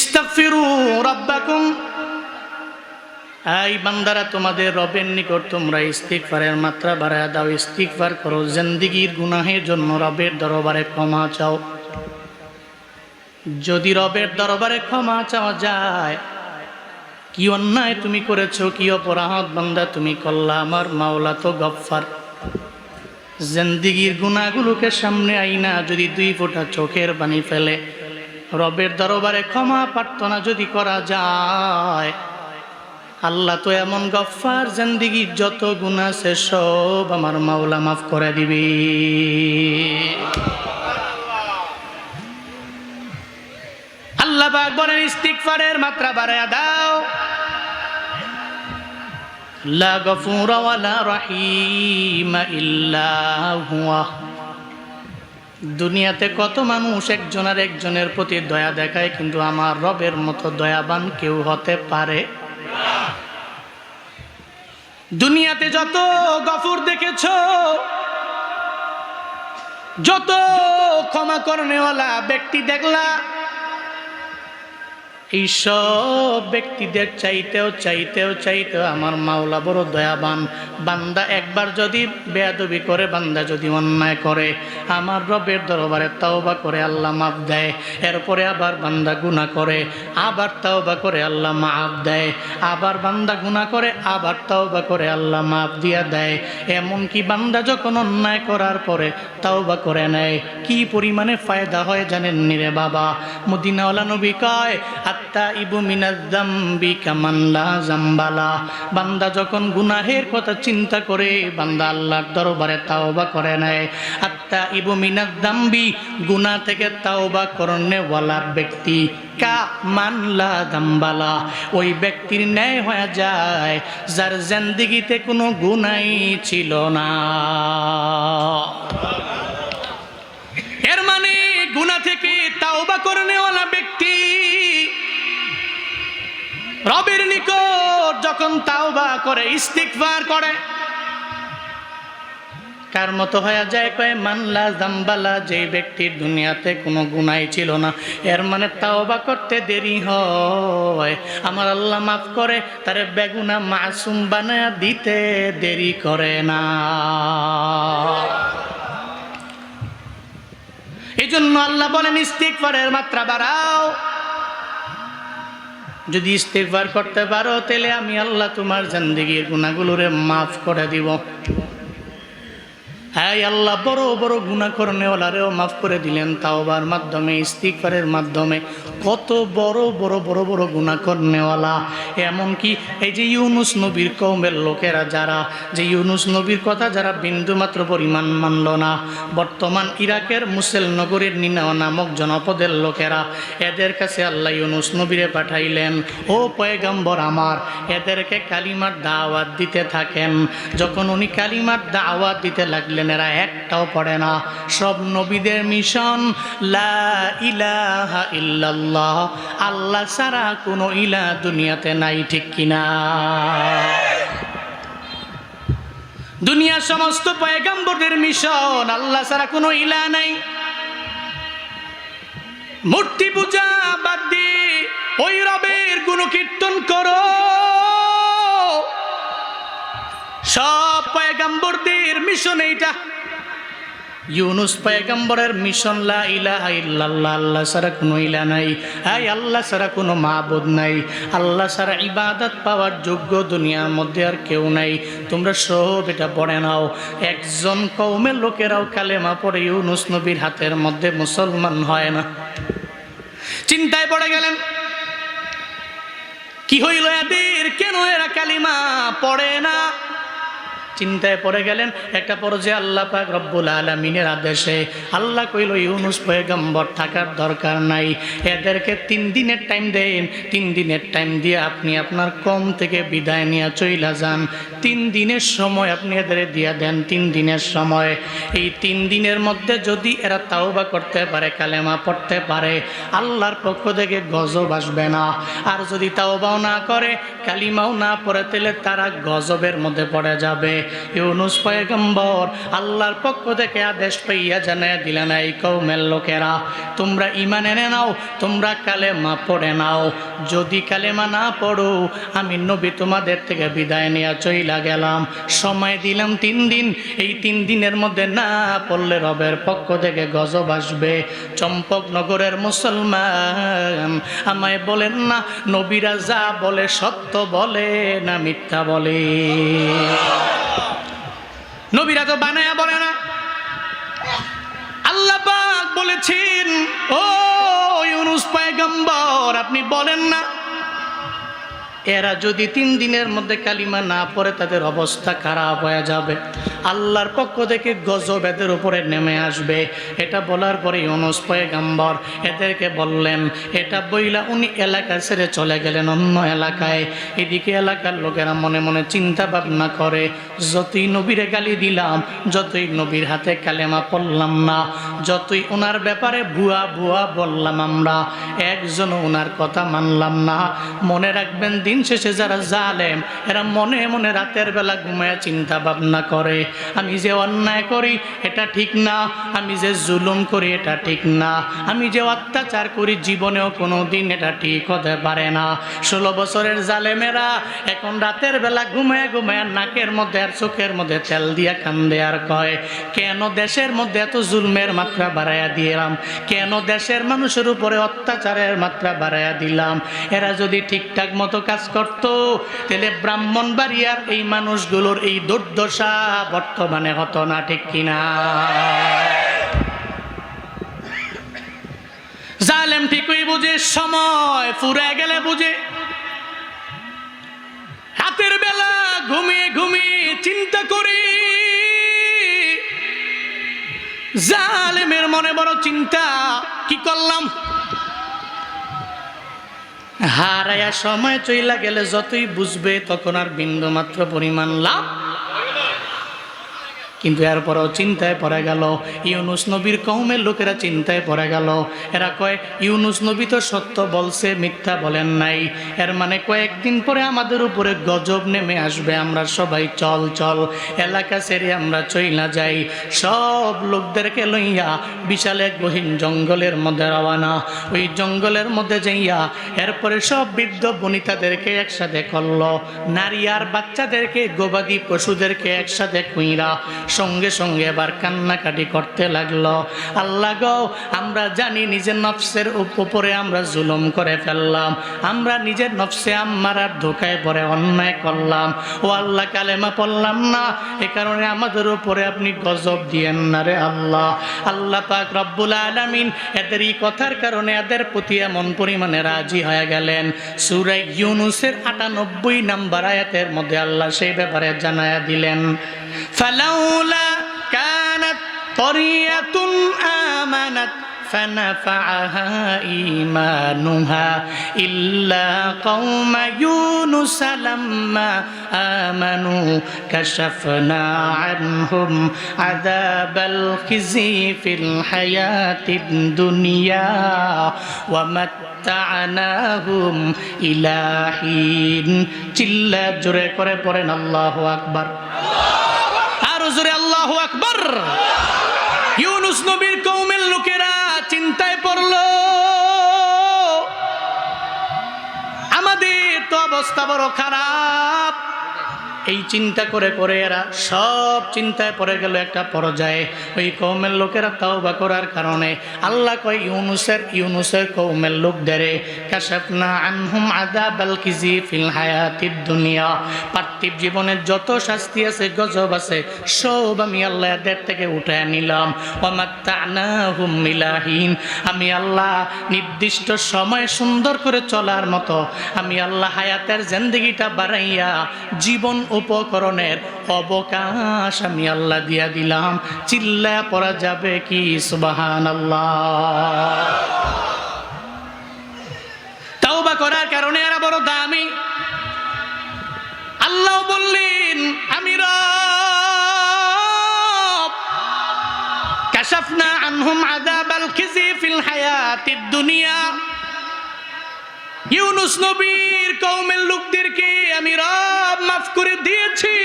ইস্তাগফিরু রাব্বাকুম। এই বান্দারা তোমাদের রবের নিকট তোমরা ইস্তিগফারের মাত্রা বাড়ায় দাও। ইস্তিগফার করো, জিন্দিগির গুনাহের জন্য রবের দরবারে ক্ষমা চাও। যদি রবের দরবারে ক্ষমা চাওয়া যায়, কি অন্যায় তুমি করেছ, কি অপরাধ বান্দা তুমি করলা, আমার মাওলা তো গফফার। জিন্দিগির গুণাগুলোকে সামনে আইনা, যদি দুই ফোঁটা চোখের পানি ফেলে। রবের দরবারে ক্ষমা প্রার্থনা যদি করা যায়, আল্লাহ তো এমন গফার জিন্দিগির যত গুণা আছে সব আমার মাওলা মাফ করে দিবি। আল্লাহ পাক বলেন, ইস্তিগফারের মাত্রা বাড়ায়া দাও। লা গফুর ওয়ালা রহিম ইল্লা হুয়া। দুনিয়াতে কত মানুষ একজনের একজনের প্রতি দয়া দেখায়, কিন্তু আমার রবের মতো দয়াবান কেউ হতে পারে? দুনিয়াতে যত গফুর দেখেছ, যত ক্ষমা করণেওয়ালা ব্যক্তি দেখলা এই সব ব্যক্তিদের চাইতেও চাইতেও চাইতেও আমার মাওলা বড় দয়াবান। বান্দা একবার যদি বেয়াদবি করে, বান্দা যদি অন্যায় করে, আমার রবের দরবারে তাওবা করে আল্লাহ মাপ দেয়। এরপরে আবার বান্দা গুনাহ করে, আবার তাওবা করে আল্লাহ মাফ দেয়। আবার বান্দা গুনাহ করে, আবার তাওবা করে আল্লাহ মাপ দিয়া দেয়। এমনকি বান্দা যখন অন্যায় করার পরে তাওবা করে নেয়, কি পরিমাণে ফায়দা হয় জানেন নিরে বাবা? মদিনাওয়ালা নবী কয় বান্দা যখন গুনাহের কথা চিন্তা করে, বান্দা আল্লাহর দরবারে তাওবা করে নেয়। আত্মা ইবু মিনাদ্দাম্বি গুনাহ থেকে তাওবা করণেওয়ালা ব্যক্তি। ওই ব্যক্তির ন্যায় হয়ে যায়, যার জিন্দিগিতে কোনো গুনাই ছিল না। এর মানে গুনাহ থেকে তাওবা করণেওয়ালা রবের নিকট যখন তাওবা করে, ইস্তিগফার করে, কার মতো হয়ে যায় কয়ে, মানলা জাম্বালা, যে ব্যক্তির দুনিয়াতে কোনো গুনাই ছিল না, এর মানে তাওবা করতে দেরি হয়। আমার আল্লাহ মাফ করে, তারে বেগুনা মাসুম বানায় দিতে দেরি করে না। এই জন্য আল্লাহ বলেন, ইস্তিগফারের মাত্রা বাড়াও। যদি ইস্তেকবার করতে পারো তাহলে আমি আল্লাহ তোমার জিন্দগির গুণাগুলোরে মাফ করে দিব। হ্যাঁ আল্লাহ বড় বড় গুণা করনেওয়ালারেও মাফ করে দিলেন তাওবার মাধ্যমে ইস্তিকবারের মাধ্যমে। কত বড় বড় বড় বড় গুণা করনেওয়ালা। এমনকি এই যে ইউনুস নবীর কৌমের লোকেরা যারা, যে ইউনুস নবীর কথা যারা বিন্দুমাত্র পরিমাণ মানল না, বর্তমান ইরাকের মুসেল নগরীর নিনাও নামক জনপদের লোকেরা, এদের কাছে আল্লাহ ইউনুস নবীরে পাঠাইলেন, ও পয়গম্বর আমার, এদেরকে কালিমার দাওয়াত দিতে থাকেন। যখন উনি কালিমার দাওয়াত দিতে লাগলেন এরা একটাও পড়ে না। সব নবীদের মিশন ইল্লাল্লাহ, আল্লাহ ছাড়া কোনো ইলা দুনিয়াতে নাই, ঠিক কিনা? দুনিয়ার সমস্ত পয়গম্বরদের মিশন, আল্লাহ ছাড়া কোনো ইলা নাই। মূর্তি পূজা বাদ দিয়ে ওই রবের গুণকীর্তন করো। সব মিশন এইটা? ইউনুস পয়গম্বরের মিশন, লা ইলাহা ইল্লাল্লাহ, আল্লাহ ছাড়া কোনো ইলা নাই। আই আল্লাহ ছাড়া কোনো মাহবুদ নাই। আল্লাহ ছাড়া ইবাদত পাওয়ার যোগ্য দুনিয়ার মধ্যে আর কেউ নাই। তোমরা সব এটা পড়ে নাও। একজন কৌমের লোকেরাও কালেমা পড়ে ইউনুস নবীর হাতের মধ্যে মুসলমান হয় না। চিন্তায় পড়ে গেলেন, কি হইল এদের? কেন এরা কালিমা পড়ে না? চিন্তায় পড়ে গেলেন। একটা পর্যায়ে আল্লাহ পাক রব্বুল আলমিনের আদেশে আল্লাহ কইল, ইউনুস পয়গম্বর থাকার দরকার নাই। এদেরকে তিন দিনের টাইম দেন। তিন দিনের টাইম দিয়ে আপনি আপনার কম থেকে বিদায় নিয়ে চইলা যান। তিন দিনের সময় আপনি এদের দিয়া দেন, তিন দিনের সময়। এই তিন দিনের মধ্যে যদি এরা তাওবা করতে পারে, কালেমা পড়তে পারে, আল্লাহর পক্ষ থেকে গজব আসবে না। আর যদি তাওবাও না করে, কালিমাও না পড়ে, তাহলে তারা গজবের মধ্যে পড়ে যাবে। ইউনুস পয়গম্বর, আল্লাহর পক্ষ থেকে আদেশ পাইয়া জানায় দিলেন, এই কৌমের লোকেরা, তোমরা ইমান এনে নাও, তোমরা কালেমা পড়ে নাও। যদি কালেমা না পড়ো, আমি নবী তোমাদের থেকে বিদায় নিয়ে চইলা গেলাম। সময় দিলাম তিন দিন, এই তিন দিনের মধ্যে না পড়লে রবের পক্ষ থেকে গজব আসবে। চম্পকনগরের মুসলমান, আমায় বলেন না, নবীরা যা বলে সত্য বলে না মিথ্যা বলে? নবীরা তো বানায়া বলে না। আল্লাহ বলেছেন, ও ইউনুস পায়গম্বর, আপনি বলেন না, এরা যদি তিন দিনের মধ্যে কালিমা না পড়ে, তাদের অবস্থা খারাপ হয়ে যাবে। আল্লাহর পক্ষ থেকে গজব এদের উপরে নেমে আসবে। এটা বলার পরে ইউনুস পয়গাম্বর এদেরকে বললেন, এটা বইলা উনি এলাকা ছেড়ে চলে গেলেন অন্য এলাকায়। এদিকে এলাকার লোকেরা মনে মনে চিন্তা ভাবনা করে, যতই নবীরে গালি দিলাম, যতই নবীর হাতে কালেমা পড়লাম না, যতই ওনার ব্যাপারে ভুয়া ভুয়া বললাম আমরা, একজনও ওনার কথা মানলাম না। মনে রাখবেন দিন শেষে যারা জালেম, এরা মনে মনে রাতের বেলা ঘুমায় চিন্তা ভাবনা করে। আমি যে অন্যায় করি এটা ঠিক না, আমি যে জুলুম করি এটা ঠিক না, আমি যে অত্যাচার করি জীবনেও কোনো দিন এটা ঠিক হতে পারে না। ষোলো বছরের জালেমেরা এখন রাতের বেলা ঘুমায় ঘুমায় নাকের মধ্যে আর চোখের মধ্যে তেল দিয়া কান্দে আর কয়, কেন দেশের মধ্যে এত জুলমের মাত্রা বাড়াইয়া দিলাম? কেন দেশের মানুষের উপরে অত্যাচারের মাত্রা বাড়াইয়া দিলাম? এরা যদি ঠিকঠাক মতো কাজ করত, তাহলে ব্রাহ্মণ ব্রাহ্মণবাড়িয়ার এই মানুষগুলোর এই দুর্দশা বর্তমানে হতো না, ঠিক কিনা? জালেম ঠিকই বুঝে, সময় ফুরে গেলে বুঝে। হাতের বেলা ঘুমিয়ে ঘুমিয়ে চিন্তা করি। জালেমের মনে বড় চিন্তা, কি করলাম? হারায়া সময় চইলা গেলে যতই বুঝবে, তখন আর বিন্দু মাত্র পরিমাণ লাভ কিন্তু এরপরও চিন্তায় পড়ে গেল, ইউনুস নবীর কৌমের লোকেরা চিন্তায় পড়ে গেল। এরা কয়, ইউনুস নবী তো সত্য বলছে, মিথ্যা বলেন নাই। এর মানে কয়েকদিন পরে আমাদের উপরে গজব নেমে আসবে, আমরা সবাই চল চল, এলাকা সেরে আমরা চইলা যাই। সব লোকদেরকে লইয়া বিশাল এক গহীন জঙ্গলের মধ্যে রওয়ানা ওই জঙ্গলের মধ্যে যাইয়া এরপরে সব বৃদ্ধ বনিতাদেরকে একসাথে করল, নারী আর বাচ্চাদেরকে, গবাদি পশুদেরকে একসাথে কুইরা সঙ্গে সঙ্গে এবার কান্নাকাটি করতে লাগল। আল্লাহ গো, আমরা জানি নিজের নফসের উপরে আমরা জুলুম করে ফেললাম। আমরা নিজের নফসে আম্মার আর ধোকায় পরে অন্যায় করলাম। ও আল্লাহ, কালেমা পড়লাম না। এ কারণে আমাদের উপরে আপনি গজব দিয়েন না রে আল্লাহ। আল্লাহ পাক রব্বুল আলামিন এদের এই কথার কারণে এদের প্রতি এমন পরিমাণে রাজি হয়ে গেলেন। সুরাই ইউনুসের আটানব্বই নাম্বার আয়াতের মধ্যে আল্লাহ সেই ব্যাপারে জানায়া দিলেন। لولا كانت قرية آمنت فنفعها إيمانها إلا قوم يونس لما آمنوا كشفنا عنهم عذاب الخزي في الحياة الدنيا ومتعناهم إلى حين جل جرى قرى قرى الله أكبر আল্লাহ আকবর। ইউনুস নবীর কৌমের লোকেরা চিন্তায় পড়ল আমাদের তো অবস্থা বড় খারাপ। এই চিন্তা করে করে এরা সব চিন্তায় পড়ে গেল একটা পর্যায়ে। ওই কৌমের লোকেরা তাও বা করার কারণে। আল্লাহ কয়, ইউনুসের ইউনুসের কৌমের লোকদের বালকিজি ফিল দুনিয়া। পার্থিব জীবনের যত শাস্তি আছে, গজব আছে, সব আমি আল্লাহ এদের থেকে উঠে নিলাম। ওমাত্তানাহুম মিলাহীন। আমি আল্লাহ নির্দিষ্ট সময় সুন্দর করে চলার মতো, আমি আল্লাহ হায়াতের জিন্দগিটা বাড়াইয়া জীবন উপকরণের অবকাশ আমি আল্লাহ দিয়া দিলাম। চিল্লা পড়া যাবে কি? সুবাহান তাওবা করার কারণে এরা বড় দামি। আল্লাহ বললেন, আমি কাশাফনা আনহুম আযাবাল খিজি ফিল হায়াতিদ দুনিয়া। ইউনুস নবীর কৌমের লোকদেরকে আমি রব মাফ করে দিয়েছি।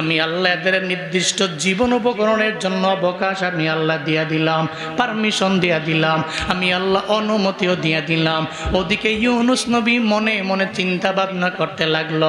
আমি আল্লাহ নির্দিষ্ট জীবন উপকরণের জন্য অবকাশ আমি আল্লাহ দিয়া দিলাম, পারমিশন দিয়া দিলাম, আমি আল্লাহ অনুমতিও দিয়া দিলাম। ওদিকে ইউনুস নবী মনে মনে চিন্তা ভাবনা করতে লাগল।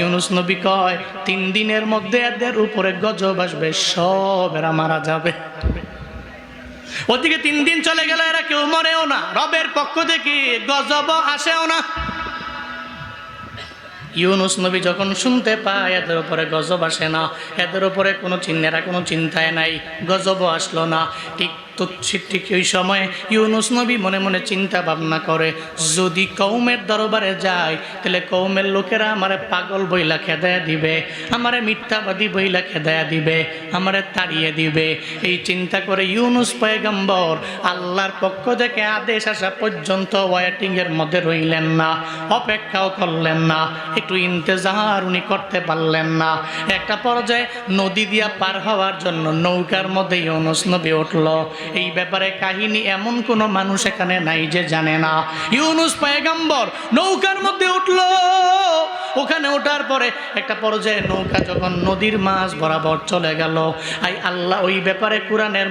ইউনুস নবী কয়, তিন দিনের মধ্যে এদের উপরে গজব আসবে, সব এরা মারা যাবে। ওদিকে তিন দিন চলে গেলে, এরা কেউ মরেও না। রবের পক্ষ থেকে গজব আসেও না। ইউনুস নবী যখন শুনতে পায়, এদের উপরে গজব আসে না। এদের উপরে কোনো চিহ্নেরা কোনো চিন্তায় নাই। গজবও আসলো না। ঠিক তো ঠিক- ওই সময় ইউনুস নবী মনে মনে চিন্তা ভাবনা করে, যদি কৌমের দরবারে যায়, তাহলে কৌমের লোকেরা আমারে পাগল বইলা খেদায়া দিবে, আমারে মিথ্যাবাদী বইলা খেদায়া দিবে, আমারে তাড়িয়ে দিবে। এই চিন্তা করে ইউনুস পয়গম্বর আল্লাহর পক্ষ থেকে আদেশ আসা পর্যন্ত ওয়েটিংয়ের মধ্যে রইলেন না, অপেক্ষাও করলেন না, একটু ইন্তজার উনি করতে পারলেন না। একটা পর্যায়ে নদী দিয়া পার হওয়ার জন্য নৌকার মধ্যে ইউনুস নবী উঠল এই ব্যাপারে কাহিনী এমন কোনো মানুষ এখানে নাই যে জানে না। ইউনুস পায়গাম্বর নৌকার মধ্যে উঠল। ওখানে ওঠার পরে একটা পর্যায়ে নৌকা যখন নদীর মাছ বরাবর চলে গেল। আই আল্লাহ, ওই ব্যাপারে কোরআনের